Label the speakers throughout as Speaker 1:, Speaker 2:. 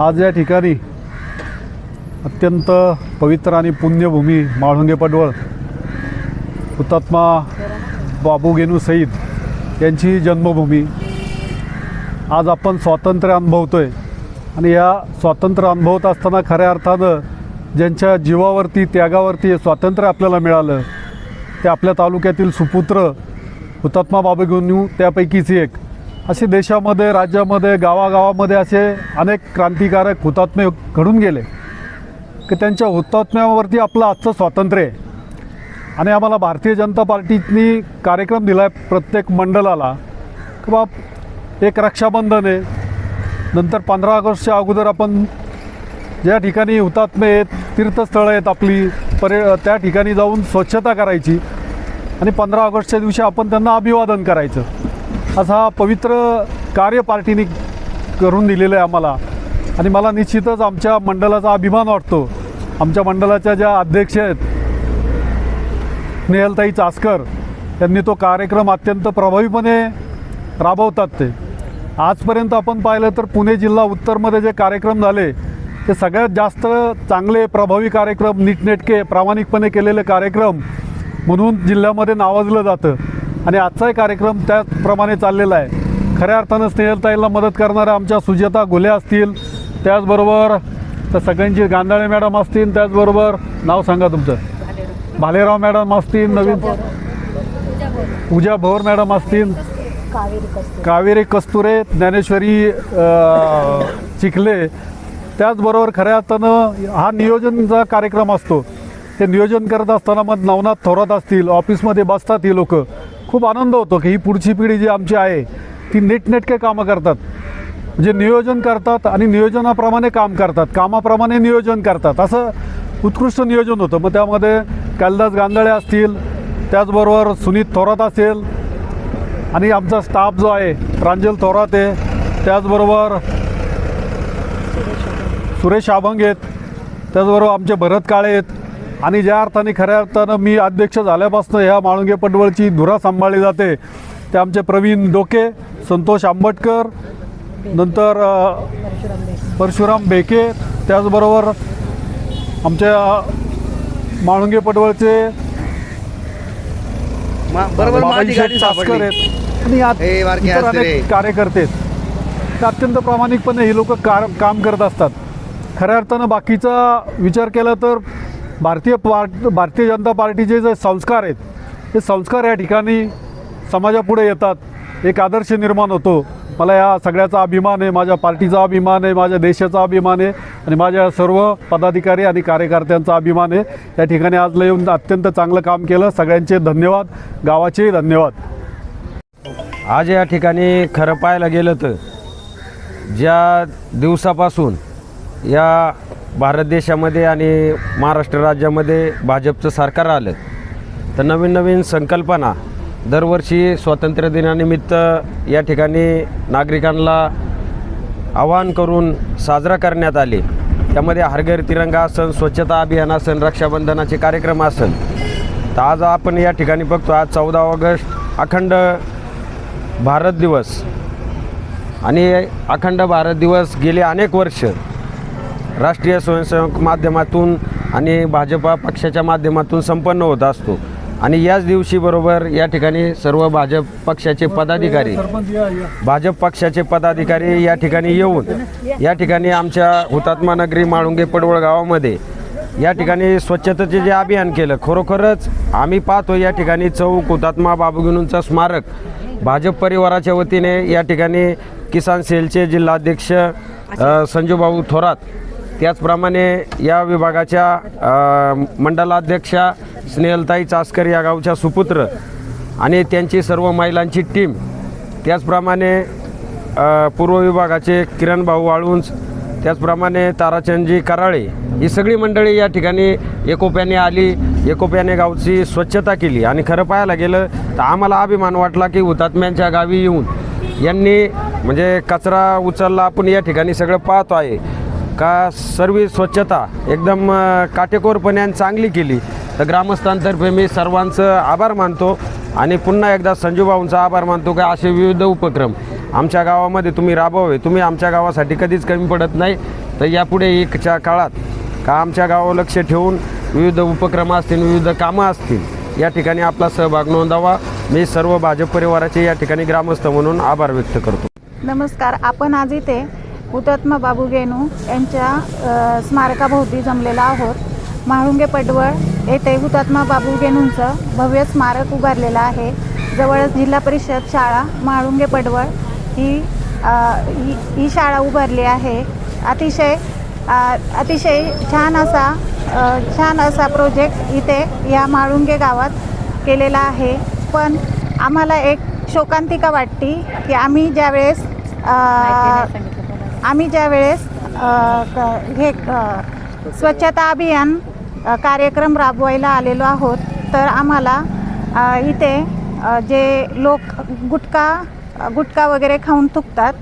Speaker 1: आज या ठिकाणी अत्यंत पवित्र आणि पुण्यभूमी माळुंगे पडवळ हुतात्मा बाबू गेनू सईद यांची जन्मभूमी. आज आपण स्वातंत्र्य अनुभवतो आहे आणि या स्वातंत्र्य अनुभवत असताना खऱ्या अर्थानं ज्यांच्या जीवावरती त्यागावरती हे स्वातंत्र्य आपल्याला मिळालं ते आपल्या तालुक्यातील सुपुत्र हुतात्मा बाबू गेनू त्यापैकीच एक. असे देशामध्ये राज्यामध्ये गावागावामध्ये असे अनेक क्रांतिकारक हुतात्मे घडून गेले की त्यांच्या हुतात्म्यावरती आपलं आजचं स्वातंत्र्य आहे. आणि आम्हाला भारतीय जनता पार्टीनी कार्यक्रम दिला आहे प्रत्येक मंडळाला की बाब एक रक्षाबंधन आहे. नंतर पंधरा ऑगस्टच्या अगोदर आपण ज्या ठिकाणी हुतात्मे आहेत तीर्थस्थळं आहेत आपली परे त्या ठिकाणी जाऊन स्वच्छता करायची. आणि पंधरा ऑगस्टच्या दिवशी आपण त्यांना अभिवादन करायचं. असा हा पवित्र कार्य पार्टीने करून दिलेलं आहे आम्हाला. आणि मला निश्चितच आमच्या मंडळाचा अभिमान वाटतो. आमच्या मंडळाच्या ज्या अध्यक्ष आहेत स्नेहलताई चासकर त्यांनी तो कार्यक्रम अत्यंत प्रभावीपणे राबवतात ते. आजपर्यंत आपण पाहिलं तर पुणे जिल्हा उत्तरमध्ये जे कार्यक्रम झाले ते सगळ्यात जास्त चांगले प्रभावी कार्यक्रम नीटनेटके प्रामाणिकपणे केलेले कार्यक्रम म्हणून जिल्ह्यामध्ये नावाजलं जातं. आणि आजचाही कार्यक्रम त्याचप्रमाणे चाललेला आहे. खऱ्या अर्थानं स्नेहलताईला मदत करणाऱ्या आमच्या सुजाता घुले असतील त्याचबरोबर तर सगळ्यांची गांधाळे मॅडम असतील त्याचबरोबर नाव सांगा तुमचं. भालेराव मॅडम असतील नवीन पूजा भोर मॅडम असतील
Speaker 2: कावेरी कस्तुरे
Speaker 1: ज्ञानेश्वरी चिखले त्याचबरोबर खऱ्या अर्थानं हा नियोजनचा कार्यक्रम असतो. ते नियोजन करत असताना मग नवनाथ थोरात असतील ऑफिसमध्ये बसतात ही लोकं. खूप आनंद होतो की ही पुढची पिढी जी आमची आहे ती नीटनेटके कामं करतात. म्हणजे नियोजन करतात आणि नियोजनाप्रमाणे काम करतात कामाप्रमाणे नियोजन करतात. असं उत्कृष्ट नियोजन होतं. मग त्यामध्ये कालिदास गांधळे असतील त्याचबरोबर सुनीत थोरात असेल आणि आमचा स्टाफ जो आहे प्रांजल थोरात आहे. त्याचबरोबर सुरेश अभंग आहेत. त्याचबरोबर आमचे भरत काळे आहेत. आणि ज्या अर्थाने खऱ्या अर्थानं मी अध्यक्ष झाल्यापासून ह्या माळुंगे पडवळची धुरा सांभाळली जाते ते आमचे प्रवीण डोके संतोष आंबटकर नंतर
Speaker 2: परशुराम
Speaker 1: बेके त्याचबरोबर आमच्या माळुंगे पडवळचे आहेत. आणि अनेक. कार्यकर्ते अत्यंत प्रामाणिकपणे हे लोक कार काम करत असतात. खऱ्या अर्थानं बाकीचा विचार केला तर भारतीय पार्ट भारतीय जनता पार्टीचे जे संस्कार आहेत ते संस्कार या ठिकाणी समाजापुढे येतात. एक आदर्श निर्माण होतो. मला या सगळ्याचा अभिमान आहे माझ्या पार्टीचा अभिमान आहे माझ्या देशाचा अभिमान आहे आणि माझ्या सर्व पदाधिकारी आणि कार्यकर्त्यांचा अभिमान आहे. या ठिकाणी आज येऊन अत्यंत चांगलं काम केलं. सगळ्यांचे धन्यवाद. गावाचेही धन्यवाद.
Speaker 3: आज या ठिकाणी खरं पाहायला गेलं तर ज्या दिवसापासून या भारत देशामध्ये आणि महाराष्ट्र राज्यामध्ये भाजपचं सरकार आलं. तर नवीन नवीन संकल्पना दरवर्षी स्वातंत्र्य दिनानिमित्त या ठिकाणी नागरिकांना आवाहन करून साजरा करण्यात आले. त्यामध्ये हरघर तिरंगा असन स्वच्छता अभियान असन रक्षाबंधनाचे कार्यक्रम असन तर आज आपण या ठिकाणी बघतो आज चौदा ऑगस्ट अखंड भारत दिवस. आणि अखंड भारत दिवस गेले अनेक वर्ष. राष्ट्रीय स्वयंसेवक माध्यमातून आणि भाजपा पक्षाच्या माध्यमातून संपन्न होत असतो. आणि याच दिवशी बरोबर या ठिकाणी सर्व भाजप पक्षाचे पदाधिकारी भाजप पक्षाचे पदाधिकारी या ठिकाणी येऊन या ठिकाणी आमच्या हुतात्मा नगरी माळुंगे पडवळ गावामध्ये या ठिकाणी स्वच्छतेचे जे अभियान केलं खरोखरच आम्ही पाहतो या ठिकाणी चौक हुतात्मा बाबूगिनूंचं स्मारक भाजप परिवाराच्या वतीने या ठिकाणी किसान सेलचे जिल्हाध्यक्ष संजूभाऊ थोरात त्याचप्रमाणे या विभागाच्या मंडलाध्यक्षा स्नेहलताई चासकर या गावच्या सुपुत्र आणि त्यांची सर्व महिलांची टीम. त्याचप्रमाणे पूर्व विभागाचे किरण भाऊ वाळुंज त्याचप्रमाणे ताराचंदजी कराळे ही सगळी मंडळी या ठिकाणी एकोप्याने आली एकोप्याने गावची स्वच्छता केली. आणि खरं पाहायला गेलं तर आम्हाला अभिमान वाटला की हुतात्म्यांच्या गावी येऊन यांनी म्हणजे कचरा उचलला आपण या ठिकाणी सगळं पाहतो आहे. का सर्व स्वच्छता एकदम काटेकोरपणे आणि चांगली केली. तर ग्रामस्थांतर्फे मी सर्वांचं आभार मानतो आणि पुन्हा एकदा संजूभाऊंचा आभार मानतो का असे विविध उपक्रम. आमच्या गावामध्ये तुम्ही राबवावे. तुम्ही आमच्या गावासाठी कधीच कमी पडत नाही. तर यापुढे एकच्या काळात का आमच्या गावावर लक्ष ठेवून विविध उपक्रम असतील विविध कामं असतील या ठिकाणी आपला सहभाग नोंदावा. मी सर्व भाजप परिवाराचे या ठिकाणी ग्रामस्थ म्हणून आभार व्यक्त करतो.
Speaker 4: नमस्कार. आपण आज इथे हुतात्मा बाबू गेनू यांच्या स्मारकाभोवती जमलेला आहोत. म्हाळुंगे पडवळ येथे हुतात्मा बाबू गेनूंचं भव्य स्मारक उभारलेलं आहे. जवळच जिल्हा परिषद शाळा म्हाळुंगे पडवळ ही ही शाळा उभारली आहे. अतिशय अतिशय छान असा छान असा प्रोजेक्ट इथे या म्हाळुंगे गावात केलेला आहे. पण आम्हाला एक शोकांतिका वाटती की आम्ही ज्यावेळेस आम्ही ज्यावेळेस वेळेस क- हे स्वच्छता अभियान कार्यक्रम राबवायला आलेलो आहोत तर आम्हाला इथे जे लोक गुटखा गुटखा वगैरे खाऊन थुकतात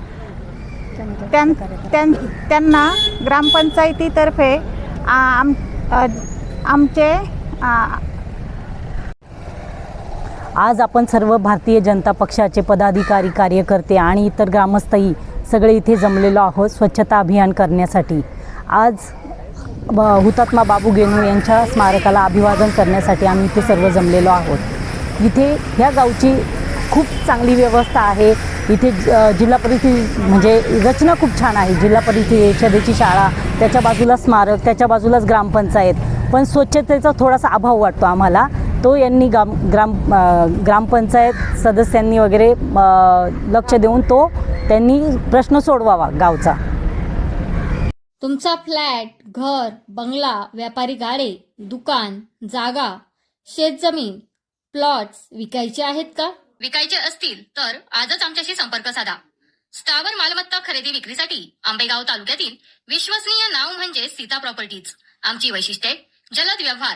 Speaker 4: त्यां त्यां त्यांना ग्रामपंचायतीतर्फे आम आमचे
Speaker 2: आज आपण सर्व भारतीय जनता पक्षाचे पदाधिकारी कार्यकर्ते आणि इतर ग्रामस्थही सगळे इथे जमलेलो आहोत स्वच्छता अभियान करण्यासाठी. आज ब- हुतात्मा बाबू गेनू यांच्या स्मारकाला अभिवादन करण्यासाठी आम्ही इथे सर्व जमलेलो आहोत. इथे ह्या गावची खूप चांगली व्यवस्था आहे. इथे जिल्हा परिषद म्हणजे रचना खूप छान आहे. जिल्हा परिषदेची शाळा त्याच्या बाजूला स्मारक त्याच्या बाजूलाच ग्रामपंचायत. पण स्वच्छतेचा थोडासा अभाव वाटतो आम्हाला. तो यांनी ग्राम ग्राम ग्रामपंचायत सदस्यांनी वगैरे लक्ष देऊन तो त्यांनी प्रश्न सोडवावा गावचा.
Speaker 5: तुमचा फ्लॅट घर बंगला व्यापारी गाडे दुकान जागा शेतजमीन प्लॉट्स विकायचे आहेत का?
Speaker 6: विकायचे असतील तर आजच आमच्याशी संपर्क साधा. स्थावर मालमत्ता खरेदी विक्रीसाठी आंबेगाव तालुक्यातील विश्वसनीय नाव म्हणजे सीता प्रॉपर्टीज. आमची वैशिष्ट्ये जलद व्यवहार